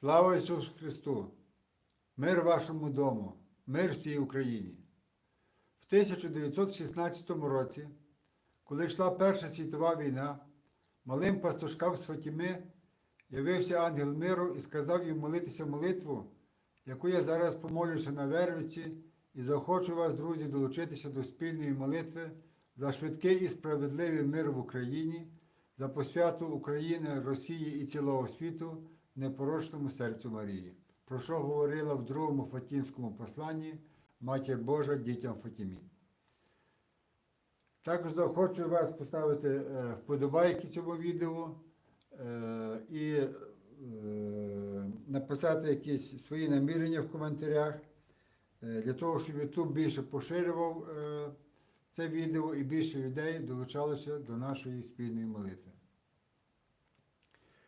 Слава Ісусу Христу! Мир вашому дому, мир всій Україні. В 1916 році, коли йшла Перша світова війна, малим пастушкам з Фатіми явився ангел миру і сказав їм молитися молитву, яку я зараз помолюся на Вервиці, і заохочу вас, друзі, долучитися до спільної молитви за швидкий і справедливий мир в Україні, за посвяту України, Росії і цілого світу непорочному серцю Марії, про що говорила в другому Фатінському посланні Матір Божа дітям Фатімі. Також заохочую вас поставити е, вподобайки цьому відео е, і е, написати якісь свої намірення в коментарях для того, щоб YouTube більше поширював це відео і більше людей долучалося до нашої спільної молитви.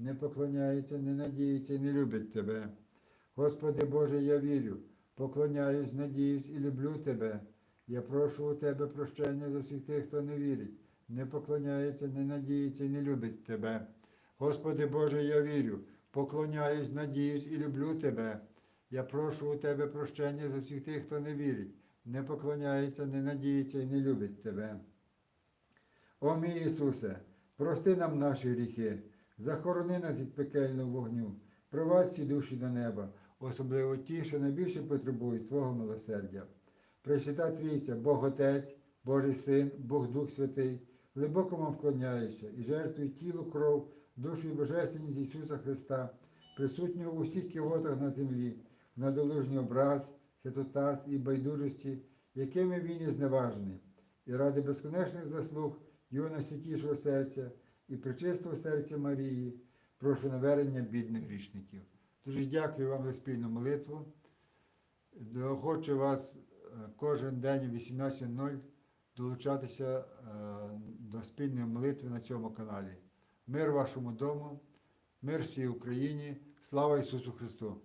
не поклоняється, не надіється і не любить Тебе. Господи Боже, я вірю, поклоняюсь, надіюсь і люблю Тебе. Я прошу у Тебе прощення за всіх тих, хто не вірить, не поклоняється, не надіється і не любить Тебе. Господи Боже, я вірю, поклоняюсь, надіюсь і люблю Тебе. Я прошу у Тебе прощення за всіх тих, хто не вірить, не поклоняється, не надіється і не любить Тебе. О мій Ісусе, прости нам наші гріхи, захорони нас від пекельного вогню, провадь всі душі до неба, особливо ті, що найбільше потребують Твого милосердя. Пресвята Трійця, Бог Отець, Божий Син, Бог Дух Святий, глибоко вам вклоняюся і жертвую тіло, кров, душу і божественність Ісуса Христа, присутнього у всіх кивотах на землі, в надолужній образ, святотаз і байдужості, якими він і зневажений, і ради безконечних заслуг Його найсвятішого серця і причистого серця Марії, прошу навернення бідних грішників. Дуже дякую вам за спільну молитву. Хочу вас е, кожен день о 18.00 долучатися е, до спільної молитви на цьому каналі. Мир вашому дому, мир всій Україні, слава Ісусу Христу!